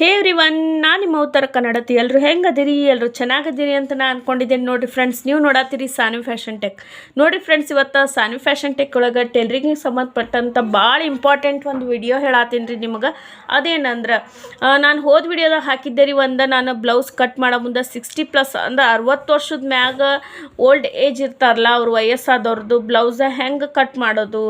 ಹೇ every one ನಾನು ನಿಮ್ಮ ಉತ್ತರ ಕನ್ನಡತಿ. ಎಲ್ಲರೂ ಹೆಂಗದಿರಿ? ಎಲ್ಲರೂ ಚೆನ್ನಾಗದಿರಿ ಅಂತ ನಾನು ಅಂದ್ಕೊಂಡಿದ್ದೇನೆ ನೋಡಿರಿ ಫ್ರೆಂಡ್ಸ್ ನೀವು ನೋಡತ್ತೀರಿ ಸಾನ್ವಿ ಫ್ಯಾಷನ್ ಟೆಕ್ ನೋಡಿ ಫ್ರೆಂಡ್ಸ್ ಇವತ್ತು ಸಾನ್ವಿ ಫ್ಯಾಷನ್ ಟೆಕ್ ಒಳಗೆ ಟೈಲ್ರಿಂಗಿಗೆ ಸಂಬಂಧಪಟ್ಟಂಥ ಭಾಳ ಇಂಪಾರ್ಟೆಂಟ್ ಒಂದು ವಿಡಿಯೋ ಹೇಳತ್ತೀನಿ ರೀ ನಿಮಗೆ. ಅದೇನಂದ್ರೆ ನಾನು ಹೋದ ವಿಡಿಯೋದಾಗ ಹಾಕಿದ್ದೆ ರೀ ಒಂದು. ನಾನು ಬ್ಲೌಸ್ ಕಟ್ ಮಾಡೋ ಮುಂದೆ ಸಿಕ್ಸ್ಟಿ ಪ್ಲಸ್ ಅಂದ್ರೆ ಅರವತ್ತು ವರ್ಷದ ಮ್ಯಾಗ ಓಲ್ಡ್ ಏಜ್ ಇರ್ತಾರಲ್ಲ, ಅವ್ರ ವಯಸ್ಸಾದವ್ರದ್ದು ಬ್ಲೌಸ ಹೆಂಗೆ ಕಟ್ ಮಾಡೋದು,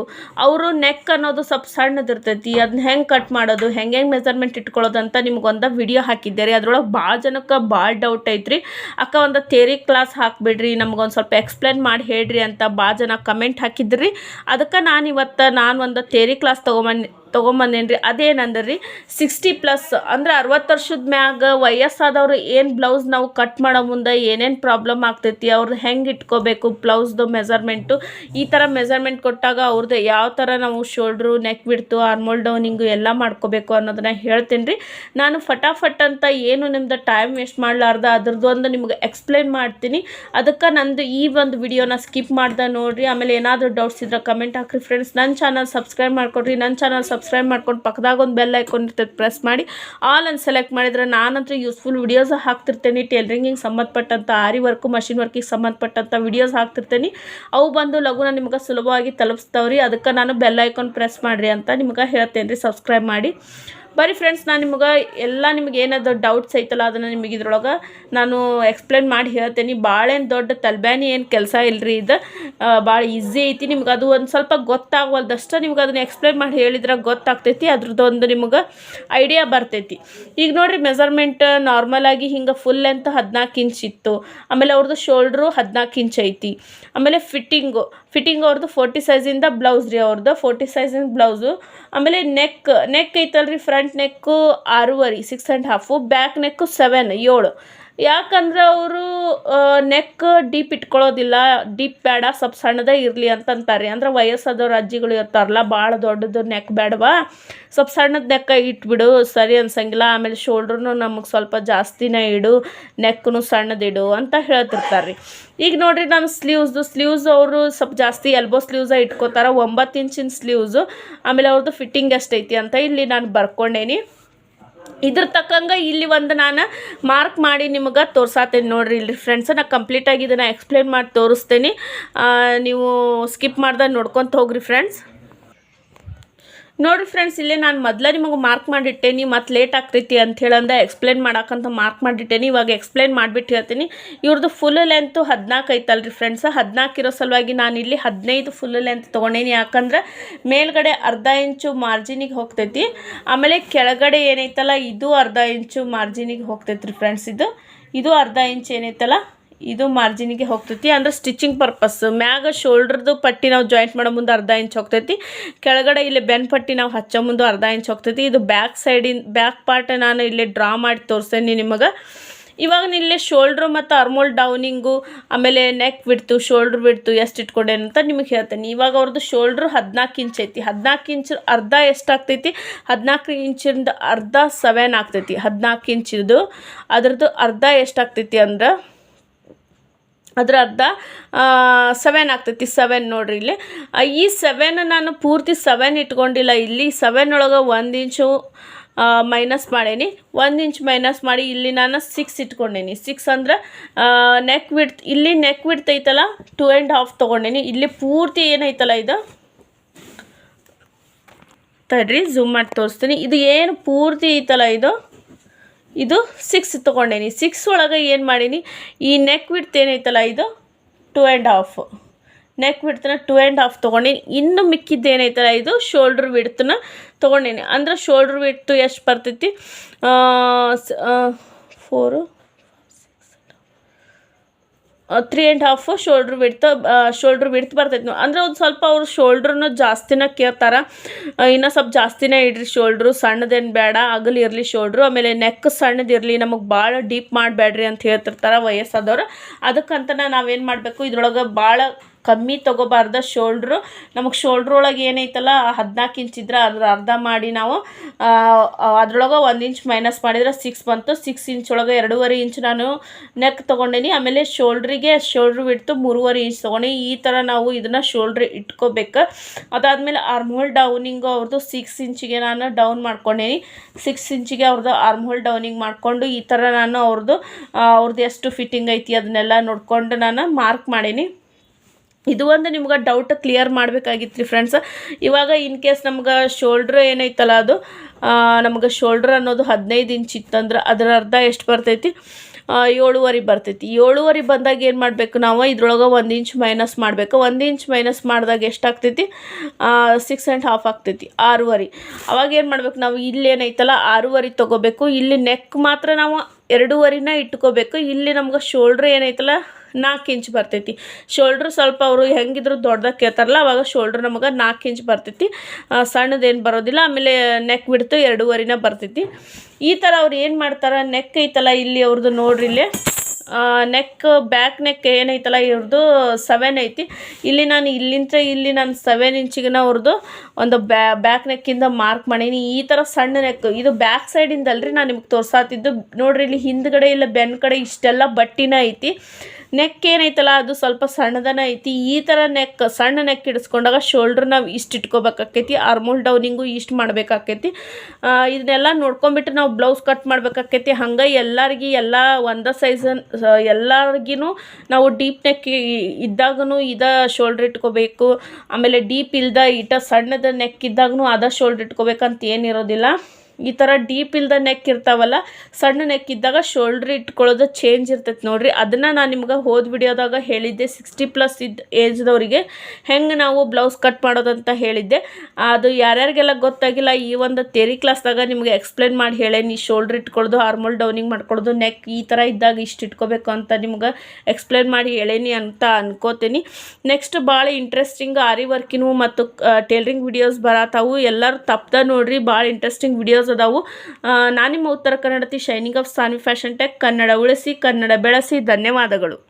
ಅವರು ನೆಕ್ ಅನ್ನೋದು ಸ್ವಲ್ಪ ಸಣ್ಣದಿರ್ತೈತಿ. ಅದನ್ನ ಹೆಂಗೆ ಕಟ್ ಮಾಡೋದು, ಹೆಂಗೆ ಹೆಂಗೆ ಮೆಜರ್ಮೆಂಟ್ ಇಟ್ಕೊಳ್ಳೋದು ಅಂತ ನಿಮ್ಗೊಂದು ವಿಡಿಯೋ ಹಾಕಿದ್ದೆ ರೀ ಅದ್ರೊಳಗೆ ಭಾಳ ಜನಕ್ಕೆ ಭಾಳ ಡೌಟ್ ಐತ್ರಿ. ಅಕ್ಕ ಒಂದು ಥೇರಿ ಕ್ಲಾಸ್ ಹಾಕ್ಬಿಡ್ರಿ ನಮ್ಗೊಂದು ಸ್ವಲ್ಪ ಎಕ್ಸ್ಪ್ಲೇನ್ ಮಾಡಿ ಹೇಳ್ರಿ ಅಂತ ಭಾಳ ಜನ ಕಮೆಂಟ್ ಹಾಕಿದ್ರಿ. ಅದಕ್ಕೆ ನಾನು ಇವತ್ತು ನಾನು ಒಂದು ಥೇರಿ ಕ್ಲಾಸ್ ತೊಗೊಂಬಂದು ತೊಗೊಂಬಂದೇನಿ ರೀ ಅದೇನಂದ್ರೆ ಸಿಕ್ಸ್ಟಿ ಪ್ಲಸ್ ಅಂದ್ರೆ ಅರವತ್ತು ವರ್ಷದ ಮ್ಯಾಗ ವಯಸ್ಸಾದವ್ರು ಏನು ಬ್ಲೌಸ್ ನಾವು ಕಟ್ ಮಾಡೋ ಮುಂದೆ ಏನೇನು ಪ್ರಾಬ್ಲಮ್ ಆಗ್ತೈತಿ ಅವ್ರದ್ದು ಹೆಂಗೆ ಇಟ್ಕೋಬೇಕು ಬ್ಲೌಸ್ದು ಮೆಜರ್ಮೆಂಟು ಈ ಥರ ಮೆಜರ್ಮೆಂಟ್ ಕೊಟ್ಟಾಗ ಅವ್ರದ್ದು ಯಾವ ಥರ ನಾವು shoulder neck width armhole downing ಎಲ್ಲ ಮಾಡ್ಕೋಬೇಕು ಅನ್ನೋದನ್ನ ಹೇಳ್ತೀನಿ ರೀ ನಾನು ಫಟಾಫಟ್ ಅಂತ ಏನು ನಿಮ್ದು ಟೈಮ್ ವೇಸ್ಟ್ ಮಾಡಲಾರ್ದ, ಅದ್ರದ್ದು ಒಂದು ನಿಮ್ಗೆ ಎಕ್ಸ್ಪ್ಲೈನ್ ಮಾಡ್ತೀನಿ. ಅದಕ್ಕೆ ನಂದು ಈ ಒಂದು ವಿಡಿಯೋನ ಸ್ಕಿಪ್ ಮಾಡ್ದೆ ನೋಡಿರಿ. ಆಮೇಲೆ ಏನಾದರೂ ಡೌಟ್ಸ್ ಇದ್ರೆ ಕಮೆಂಟ್ ಹಾಕ್ರಿ ಫ್ರೆಂಡ್ಸ್ ನನ್ನ ಚಾನಲ್ ಸಬ್ಸ್ಕ್ರೈಬ್ ಮಾಡ್ಕೊಡ್ರಿ. ನನ್ನ ಚಾನಲ್ ಸಬ್ಸ್ಕ್ರೈಬ್ ಮಾಡ್ಕೊಂಡು ಪಕ್ಕದಾಗ ಒಂದು ಬೆಲ್ ಐಕಾನ್ ಇರ್ತೈತೆ ಪ್ರೆಸ್ ಮಾಡಿ. ಆಲ್ ಅಂತ ಸೆಲೆಕ್ಟ್ ಮಾಡಿದ್ರೆ ನಾನಂತೂ ಯೂಸ್ಫುಲ್ ವಿಡಿಯೋಸ್ ಹಾಕ್ತಿರ್ತೇನೆ ಟೈಲರಿಂಗಿಗೆ ಸಂಬಂಧಪಟ್ಟಂಥ ಆರಿ ವರ್ಕು ಮಷಿನ್ ವರ್ಕಿಗೆ ಸಂಬಂಧಪಟ್ಟಂಥ ವಿಡಿಯೋಸ್ ಹಾಕ್ತಿರ್ತೇನೆ. ಅವು ಬಂದು ಲಘುನ ನಿಮ್ಗೆ ಸುಲಭವಾಗಿ ತಲುಪಿಸ್ತಾವ್ರಿ. ಅದಕ್ಕೆ ನಾನು ಬೆಲ್ ಐಕಾನ್ ಪ್ರೆಸ್ ಮಾಡಿರಿ ಅಂತ ನಿಮ್ಗೆ ಹೇಳ್ತೇನೆ ರೀ ಸಬ್ಸ್ಕ್ರೈಬ್ ಮಾಡಿ. ಬರೀ ಫ್ರೆಂಡ್ಸ್ ನಾನು ನಿಮ್ಗೆ ಎಲ್ಲ ನಿಮ್ಗೆ ಏನಾದ್ರು ಡೌಟ್ಸ್ ಐತಲ್ಲ, ಅದನ್ನು ನಿಮಗೆ ಇದ್ರೊಳಗೆ ನಾನು ಎಕ್ಸ್ಪ್ಲೇನ್ ಮಾಡಿ ಹೇಳ್ತೇನೆ. ಭಾಳೇನು ದೊಡ್ಡ ತಲ್ಬ್ಯಾನಿ ಏನು ಕೆಲಸ ಇಲ್ಲರಿ ಇದು. ಭಾಳ ಈಸಿ ಐತಿ. ನಿಮ್ಗೆ ಅದು ಒಂದು ಸ್ವಲ್ಪ ಗೊತ್ತಾಗವಲ್ದಷ್ಟು ನಿಮ್ಗೆ ಅದನ್ನ ಎಕ್ಸ್ಪ್ಲೇನ್ ಮಾಡಿ ಹೇಳಿದ್ರೆ ಗೊತ್ತಾಗ್ತೈತಿ. ಅದ್ರದ್ದೊಂದು ನಿಮ್ಗೆ ಐಡಿಯಾ ಬರ್ತೈತಿ. ಈಗ ನೋಡಿರಿ ಮೆಜರ್ಮೆಂಟ್ ನಾರ್ಮಲಾಗಿ ಹಿಂಗೆ ಫುಲ್ ಲೆಂತ್ ಹದಿನಾಲ್ಕು ಇಂಚ್ ಇತ್ತು. ಆಮೇಲೆ ಅವ್ರದ್ದು ಶೋಲ್ಡ್ರು ಹದಿನಾಲ್ಕು ಇಂಚ್ ಐತಿ. ಆಮೇಲೆ ಫಿಟ್ಟಿಂಗು ಫಿಟ್ಟಿಂಗ್ ಅವ್ರದ್ದು ಫೋರ್ಟಿ ಸೈಜಿಂದ ಬ್ಲೌಸ್ ರೀ ಅವ್ರದ್ದು ಫೋರ್ಟಿ ಸೈಜಿಂದ ಬ್ಲೌಸು ಆಮೇಲೆ ನೆಕ್ ನೆಕ್ ಐತಲ್ರಿ ಫ್ರಂಟ್ ನೆಕ್ಕು ಆರೂವರೆ six and half back neck seven ಏಳು. ಯಾಕಂದ್ರೆ ಅವರು ನೆಕ್ ಡೀಪ್ ಇಟ್ಕೊಳ್ಳೋದಿಲ್ಲ ಡೀಪ್ ಬೇಡ, ಸ್ವಲ್ಪ ಸಣ್ಣದೇ ಇರಲಿ ಅಂತಂತಾರೆ. ಅಂದ್ರೆ ವಯಸ್ಸಾದವ್ರು ಅಜ್ಜಿಗಳು ಇರ್ತಾರಲ್ಲ ಭಾಳ ದೊಡ್ಡದು ನೆಕ್ ಬೇಡವಾ? ಸ್ವಲ್ಪ ಸಣ್ಣದ ನೆಕ್ಕ ಇಟ್ಬಿಡು, ಸರಿ ಅನ್ಸಂಗಿಲ್ಲ, ಆಮೇಲೆ ಶೋಲ್ಡ್ರೂ ನಮಗೆ ಸ್ವಲ್ಪ ಜಾಸ್ತಿನೇ ಇಡು ನೆಕ್ನು ಸಣ್ಣದಿಡು ಅಂತ ಹೇಳ್ತಿರ್ತಾರೆ ಈಗ ನೋಡಿರಿ ನಮ್ಮ ಸ್ಲೀವ್ಸ್ದು ಸ್ಲೀವ್ಸ್ ಅವರು ಸ್ವಲ್ಪ ಜಾಸ್ತಿ ಎಲ್ಬೋ ಸ್ಲೀವ್ಸ ಇಟ್ಕೋತಾರೆ, ಒಂಬತ್ತು ಇಂಚಿನ ಸ್ಲೀವ್ಸು ಆಮೇಲೆ ಅವ್ರದ್ದು ಫಿಟ್ಟಿಂಗ್ ಎಷ್ಟೈತಿ ಅಂತ ಇಲ್ಲಿ ನಾನು ಬರ್ಕೊಂಡೇನಿ. ಇದ್ರ ತಕ್ಕಂಗೆ ಇಲ್ಲಿ ಒಂದು ನಾನು ಮಾರ್ಕ್ ಮಾಡಿ ನಿಮಗೆ ತೋರ್ಸಾತೇನೆ ನೋಡ್ರಿ. ಇಲ್ಲಿ ಫ್ರೆಂಡ್ಸ್ ನಾನು ಕಂಪ್ಲೀಟಾಗಿ ಇದನ್ನು ಎಕ್ಸ್ಪ್ಲೇನ್ ಮಾಡಿ ತೋರಿಸ್ತೇನೆ. ನೀವು ಸ್ಕಿಪ್ ಮಾಡ್ದೆ ನೋಡ್ಕೊತ ಹೋಗ್ರಿ ಫ್ರೆಂಡ್ಸ್ ನೋಡಿರಿ ಫ್ರೆಂಡ್ಸ್ ಇಲ್ಲೇ ನಾನು ಮೊದಲೇ ನಿಮಗೆ ಮಾರ್ಕ್ ಮಾಡಿಟ್ಟೇನಿ ಮತ್ತು ಲೇಟ್ ಆಗ್ತೈತಿ ಅಂತ ಹೇಳಂದ ಎಕ್ಸ್ಪ್ಲೇನ್ ಮಾಡೋಕ್ಕಂತ ಮಾರ್ಕ್ ಮಾಡಿಟ್ಟೇನಿ ಇವಾಗ ಎಕ್ಸ್ಪ್ಲೇನ್ ಮಾಡಿಬಿಟ್ಟು ಹೇಳ್ತೀನಿ. ಇವ್ರದ್ದು ಫುಲ್ ಲೆಂತು ಹದಿನಾಲ್ಕು ಐತಲ್ರಿ ಫ್ರೆಂಡ್ಸ್ ಹದಿನಾಲ್ಕು ಇರೋ ಸಲುವಾಗಿ ನಾನು ಇಲ್ಲಿ ಹದಿನೈದು ಫುಲ್ ಲೆಂತ್ ತೊಗೊಂಡೇನಿ. ಯಾಕಂದ್ರೆ ಮೇಲ್ಗಡೆ ಅರ್ಧ ಇಂಚು ಮಾರ್ಜಿನಿಗೆ ಹೋಗ್ತೈತಿ, ಆಮೇಲೆ ಕೆಳಗಡೆ ಏನೈತಲ್ಲ, ಇದು ಅರ್ಧ ಇಂಚು ಮಾರ್ಜಿನಿಗೆ ಹೋಗ್ತೈತಿ ರೀ ಫ್ರೆಂಡ್ಸ್ ಇದು ಇದು ಅರ್ಧ ಇಂಚು ಏನೈತಲ್ಲ ಇದು ಮಾರ್ಜಿನಿಗೆ ಹೋಗ್ತೈತಿ. ಅಂದ್ರೆ ಸ್ಟಿಚಿಂಗ್ ಪರ್ಪಸ್ ಮ್ಯಾಗ ಶೋಲ್ಡ್ರದ್ದು ಪಟ್ಟಿ ನಾವು ಜಾಯಿಂಟ್ ಮಾಡೋ ಮುಂದೆ ಅರ್ಧ ಇಂಚ್ ಹೋಗ್ತೈತಿ. ಕೆಳಗಡೆ ಇಲ್ಲಿ ಬೆನ್ ಪಟ್ಟಿ ನಾವು ಹಚ್ಚೋ ಮುಂದೆ ಅರ್ಧ ಇಂಚ್ ಹೋಗ್ತೈತಿ. ಇದು ಬ್ಯಾಕ್ ಸೈಡಿನ ಬ್ಯಾಕ್ ಪಾರ್ಟ್ ನಾನು ಇಲ್ಲಿ ಡ್ರಾ ಮಾಡಿ ತೋರಿಸ್ತೇನೆ ನಿಮಗೆ. ಇವಾಗ ಇಲ್ಲಿ ಶೋಲ್ಡ್ರು ಮತ್ತು ಅರ್ಮೋಲ್ ಡೌನಿಂಗು ಆಮೇಲೆ ನೆಕ್ ಬಿಡ್ತು ಶೋಲ್ಡ್ರ್ ಬಿಡ್ತು ಎಷ್ಟು ಇಟ್ಕೊಂಡೇನು ಅಂತ ನಿಮಗೆ ಹೇಳ್ತೇನೆ. ಇವಾಗ ಅವ್ರದ್ದು ಶೋಲ್ಡ್ರು ಹದಿನಾಲ್ಕು ಇಂಚ್ ಐತಿ. ಹದಿನಾಲ್ಕು ಇಂಚ್ ಅರ್ಧ ಎಷ್ಟಾಗ್ತೈತಿ ಹದಿನಾಲ್ಕು ಇಂಚಿಂದ ಅರ್ಧ ಸೆವೆನ್ ಆಗ್ತೈತಿ. ಹದಿನಾಲ್ಕು ಇಂಚಿದು ಅದ್ರದ್ದು ಅರ್ಧ ಎಷ್ಟಾಗ್ತೈತಿ ಅಂದ್ರೆ ಅದ್ರ ಅರ್ಧ ಸೆವೆನ್ ಆಗ್ತೈತಿ ಸೆವೆನ್ ನೋಡ್ರಿ ಇಲ್ಲಿ. ಈ ಸೆವೆನ್ ನಾನು ಪೂರ್ತಿ ಸೆವೆನ್ ಇಟ್ಕೊಂಡಿಲ್ಲ. ಇಲ್ಲಿ ಸೆವೆನ್ ಒಳಗೆ ಒಂದು ಇಂಚು ಮೈನಸ್ ಮಾಡೇನಿ. ಒಂದು ಇಂಚ್ ಮೈನಸ್ ಮಾಡಿ ಇಲ್ಲಿ ನಾನು ಸಿಕ್ಸ್ ಇಟ್ಕೊಂಡೇನಿ. ಸಿಕ್ಸ್ ಅಂದ್ರೆ ನೆಕ್ ವಿಡ್ತ್ ಇಲ್ಲಿ ನೆಕ್ ವಿಡ್ತ್ ಐತಲ್ಲ ಟು ಆ್ಯಂಡ್ ಹಾಫ್ ತೊಗೊಂಡೇನಿ. ಇಲ್ಲಿ ಪೂರ್ತಿ ಏನೈತಲ್ಲ ಇದು? ತಡ್ರಿ ಝೂಮ್ ಮಾಡಿ ತೋರಿಸ್ತೀನಿ. ಇದು ಏನು ಪೂರ್ತಿ ಐತಲ್ಲ ಇದು? ಇದು ಸಿಕ್ಸ್ ತೊಗೊಂಡೇನಿ. ಸಿಕ್ಸ್ ಒಳಗೆ ಏನು ಮಾಡೀನಿ? ಈ ನೆಕ್ ವಿಡ್ತ್ ಏನೈತಲ್ಲ ಇದು? ಟು ಆ್ಯಂಡ್ ಹಾಫ್ ನೆಕ್ ವಿಡ್ತನ ಟು ಆ್ಯಂಡ್ ಹಾಫ್ ತೊಗೊಂಡೀನಿ. ಇನ್ನು ಮಿಕ್ಕಿದ್ದು ಏನೈತಲ್ಲ ಇದು? ಶೋಲ್ಡ್ರ್ ವಿಡ್ತನ ತೊಗೊಂಡೀನಿ. ಅಂದ್ರೆ ಶೋಲ್ಡ್ರ್ ವಿಡ್ತು ಎಷ್ಟು ಬರ್ತೈತಿ? Four three and half shoulder width shoulder width ಬರ್ತೈತಿ ಅಂದ್ರೆ ಒಂದು ಸ್ವಲ್ಪ ಅವ್ರು ಶೋಲ್ಡ್ರನ್ನು ಜಾಸ್ತಿನ ಕೇಳ್ತಾರೆ. ಇನ್ನೂ ಸ್ವಲ್ಪ ಜಾಸ್ತಿನೇ ಇಡ್ರಿ ಶೋಲ್ಡ್ರು ಸಣ್ಣದೇನು ಬೇಡ ಆಗಲಿ ಇರಲಿ ಶೋಲ್ಡ್ರು ಆಮೇಲೆ ನೆಕ್ ಸಣ್ಣದಿರಲಿ ನಮಗೆ ಭಾಳ ಡೀಪ್ ಮಾಡಬೇಡ್ರಿ ಅಂತ ಹೇಳ್ತಿರ್ತಾರೆ ವಯಸ್ಸಾದವ್ರು. ಅದಕ್ಕಂತ ನಾವೇನು ಮಾಡಬೇಕು? ಇದ್ರೊಳಗೆ ಭಾಳ ಕಮ್ಮಿ ತೊಗೋಬಾರ್ದ ಶೋಲ್ಡ್ರು ನಮಗೆ ಶೋಲ್ಡ್ರ್ ಒಳಗೆ ಏನೈತಲ್ಲ ಹದಿನಾಲ್ಕು ಇಂಚ್ ಇದ್ರೆ ಅದ್ರ ಅರ್ಧ ಮಾಡಿ ನಾವು ಅದ್ರೊಳಗೆ ಒಂದು ಇಂಚ್ ಮೈನಸ್ ಮಾಡಿದ್ರೆ ಸಿಕ್ಸ್ ಬಂತು. ಸಿಕ್ಸ್ ಇಂಚ್ ಒಳಗೆ ಎರಡೂವರೆ ಇಂಚ್ ನಾನು ನೆಕ್ ತೊಗೊಂಡೀನಿ. ಆಮೇಲೆ ಶೋಲ್ಡ್ರಿಗೆ ಶೋಲ್ಡ್ರ್ ಬಿಡ್ತು ಮೂರುವರೆ ಇಂಚ್ ತೊಗೊಂಡು ಈ ಥರ ನಾವು ಇದನ್ನು ಶೋಲ್ಡ್ರ್ ಇಟ್ಕೋಬೇಕು. ಅದಾದಮೇಲೆ ಆರ್ಮ್ಹೋಲ್ ಡೌನಿಂಗು ಅವ್ರದ್ದು ಸಿಕ್ಸ್ ಇಂಚಿಗೆ ನಾನು ಡೌನ್ ಮಾಡ್ಕೊಂಡೀನಿ. ಸಿಕ್ಸ್ ಇಂಚಿಗೆ ಅವ್ರದ್ದು ಆರ್ಮ್ಹೋಲ್ ಡೌನಿಂಗ್ ಮಾಡಿಕೊಂಡು ಈ ಥರ ನಾನು ಅವ್ರದ್ದು ಅವ್ರದ್ದು ಎಷ್ಟು ಫಿಟ್ಟಿಂಗ್ ಐತಿ ಅದನ್ನೆಲ್ಲ ನೋಡಿಕೊಂಡು ನಾನು ಮಾರ್ಕ್ ಮಾಡೀನಿ. ಇದು ಒಂದು ನಿಮ್ಗೆ ಡೌಟ್ ಕ್ಲಿಯರ್ ಮಾಡಬೇಕಾಗಿತ್ತು ರೀ ಫ್ರೆಂಡ್ಸ್ ಇವಾಗ ಇನ್ ಕೇಸ್ ನಮ್ಗೆ ಶೋಲ್ಡ್ರ್ ಏನೈತಲ್ಲ ಅದು ನಮ್ಗೆ ಶೋಲ್ಡ್ರ್ ಅನ್ನೋದು ಹದಿನೈದು ಇಂಚ್ ಇತ್ತಂದ್ರೆ ಅದರ ಅರ್ಧ ಎಷ್ಟು ಬರ್ತೈತಿ? ಏಳುವರೆ ಬರ್ತೈತಿ. ಏಳುವರೆ ಬಂದಾಗ ಏನು ಮಾಡಬೇಕು ನಾವು? ಇದ್ರೊಳಗೆ ಒಂದು ಇಂಚ್ ಮೈನಸ್ ಮಾಡಬೇಕು. ಒಂದು ಇಂಚ್ ಮೈನಸ್ ಮಾಡಿದಾಗ ಎಷ್ಟಾಗ್ತೈತಿ ಸಿಕ್ಸ್ ಆ್ಯಂಡ್ ಹಾಫ್ ಆಗ್ತೈತಿ. ಆರೂವರೆ. ಅವಾಗ ಏನು ಮಾಡ್ಬೇಕು ನಾವು? ಇಲ್ಲಿ ಏನೈತಲ್ಲ, ಆರೂವರೆ ತೊಗೋಬೇಕು. ಇಲ್ಲಿ ನೆಕ್ ಮಾತ್ರ ನಾವು ಎರಡೂವರೆನ ಇಟ್ಕೋಬೇಕು. ಇಲ್ಲಿ ನಮ್ಗೆ ಶೋಲ್ಡ್ರ್ ಏನೈತಲ್ಲ ನಾಲ್ಕು ಇಂಚ್ ಬರ್ತೈತಿ. ಶೋಲ್ಡ್ರ್ ಸ್ವಲ್ಪ ಅವರು ಹೆಂಗಿದ್ರು ದೊಡ್ಡದಾಗ ಕೇಳ್ತಾರಲ್ಲ, ಅವಾಗ ಶೋಲ್ಡ್ರ್ ನಮಗೆ ನಾಲ್ಕು ಇಂಚ್ ಬರ್ತೈತಿ. ಸಣ್ಣದೇನು ಬರೋದಿಲ್ಲ, ಆಮೇಲೆ ನೆಕ್ ಬಿಡ್ತು ಎರಡೂವರೆನ ಬರ್ತೈತಿ. ಈ ಥರ ಅವ್ರು ಏನು ಮಾಡ್ತಾರೆ ನೆಕ್ ಐತಲ್ಲ ಇಲ್ಲಿ ಅವ್ರದ್ದು ನೋಡ್ರಿ ಇಲ್ಲಿ. ನೆಕ್ ಬ್ಯಾಕ್ ನೆಕ್ ಏನೈತಲ್ಲ ಇವ್ರದ್ದು ಸೆವೆನ್ ಐತಿ. ಇಲ್ಲಿ ನಾನು ಇಲ್ಲಿಂದ ಇಲ್ಲಿ ನಾನು ಸೆವೆನ್ ಇಂಚಿಗೆನ ಅವ್ರದ್ದು ಒಂದು ಬ್ಯಾ ಬ್ಯಾಕ್ ನೆಕ್ಕಿಂದ ಮಾರ್ಕ್ ಮಾಡೀನಿ. ಈ ಥರ ಸಣ್ಣ ನೆಕ್ ಇದು ಬ್ಯಾಕ್ ಸೈಡಿಂದಲ್ರಿ ನಾನು ನಿಮ್ಗೆ ತೋರ್ಸಾತಿದ್ದು. ನೋಡ್ರಿ ಇಲ್ಲಿ ಹಿಂದ್ಗಡೆ ಇಲ್ಲ ಬೆನ್ ಕಡೆ ಇಷ್ಟೆಲ್ಲ ಬಟ್ಟಿನ ಐತಿ. ನೆಕ್ ಏನೈತಲ್ಲ, ಅದು ಸ್ವಲ್ಪ ಸಣ್ಣದನ ಐತಿ. ಈ ಥರ ನೆಕ್, ಸಣ್ಣ ನೆಕ್ ಇಡಿಸ್ಕೊಂಡಾಗ ಶೋಲ್ಡ್ರ್ ನಾವು ಇಷ್ಟು ಇಟ್ಕೋಬೇಕಾಕೈತಿ ಆರ್ಮೋಲ್ ಡೌನಿಂಗು ಇಷ್ಟು ಮಾಡಬೇಕಾಕೈತಿ. ಇದನ್ನೆಲ್ಲ ನೋಡ್ಕೊಂಬಿಟ್ಟು ನಾವು ಬ್ಲೌಸ್ ಕಟ್ ಮಾಡ್ಬೇಕಾಕೈತಿ. ಹಂಗೆ ಎಲ್ಲರಿಗೆ ಎಲ್ಲ ಒಂದೇ ಸೈಜನ್ ಎಲ್ಲರಿಗೂ ನಾವು ಡೀಪ್ ನೆಕ್ ಇದ್ದಾಗೂ ಇದ ಶೋಲ್ಡ್ರ್ ಇಟ್ಕೋಬೇಕು. ಆಮೇಲೆ ಡೀಪ್ ಇಲ್ದ ಇಟ ಸಣ್ಣದ ನೆಕ್ ಇದ್ದಾಗೂ ಅದ ಶೋಲ್ಡ್ರ್ ಇಟ್ಕೋಬೇಕಂತ ಏನಿರೋದಿಲ್ಲ. ಈ ಥರ ಡೀಪ್ ಇಲ್ದ ನೆಕ್ ಇರ್ತಾವಲ್ಲ, ಸಣ್ಣ ನೆಕ್ ಇದ್ದಾಗ ಶೋಲ್ಡ್ರ್ ಇಟ್ಕೊಳ್ಳೋದು ಚೇಂಜ್ ಇರ್ತೈತೆ ನೋಡ್ರಿ. ಅದನ್ನು ನಾನು ನಿಮ್ಗೆ ಹೋದ ವಿಡಿಯೋದಾಗ ಹೇಳಿದ್ದೆ ಸಿಕ್ಸ್ಟಿ ಪ್ಲಸ್ ಇದ್ದ ಏಜ್ದವರಿಗೆ ಹೆಂಗೆ ನಾವು ಬ್ಲೌಸ್ ಕಟ್ ಮಾಡೋದಂತ ಹೇಳಿದ್ದೆ. ಅದು ಯಾರ್ಯಾರಿಗೆಲ್ಲ ಗೊತ್ತಾಗಿಲ್ಲ, ಈ ಒಂದು ತೇರಿ ಕ್ಲಾಸ್ದಾಗ ನಿಮಗೆ ಎಕ್ಸ್ಪ್ಲೇನ್ ಮಾಡಿ ಹೇಳೇನಿ ಶೋಲ್ಡ್ರ್ ಇಟ್ಕೊಳ್ಳೋದು ಹಾರ್ಮೋಲ್ ಡೌನಿಂಗ್ ಮಾಡ್ಕೊಳ್ಳೋದು ನೆಕ್ ಈ ಥರ ಇದ್ದಾಗ ಇಷ್ಟು ಇಟ್ಕೋಬೇಕು ಅಂತ ನಿಮ್ಗೆ ಎಕ್ಸ್ಪ್ಲೇನ್ ಮಾಡಿ ಹೇಳೇನಿ ಅಂತ ಅನ್ಕೋತೀನಿ. ನೆಕ್ಸ್ಟ್ ಭಾಳ ಇಂಟ್ರೆಸ್ಟಿಂಗ್ ಆರಿ ವರ್ಕಿನೂ ಮತ್ತು ಟೇಲರಿಂಗ್ ವಿಡಿಯೋಸ್ ಬರತ್ತಾವು ಎಲ್ಲರೂ ತಪ್ಪದ ನೋಡ್ರಿ ಭಾಳ ಇಂಟ್ರೆಸ್ಟಿಂಗ್ ವಿಡಿಯೋಸ್ ಅದಾವು. ಆ, ನಾನು ನಿಮ್ಮ ಉತ್ತರ ಕನ್ನಡತಿ shining of Sanvi fashion tech Kannada ಉಳಿಸಿ ಕನ್ನಡ ಬೆಳೆಸಿ ಧನ್ಯವಾದಗಳು.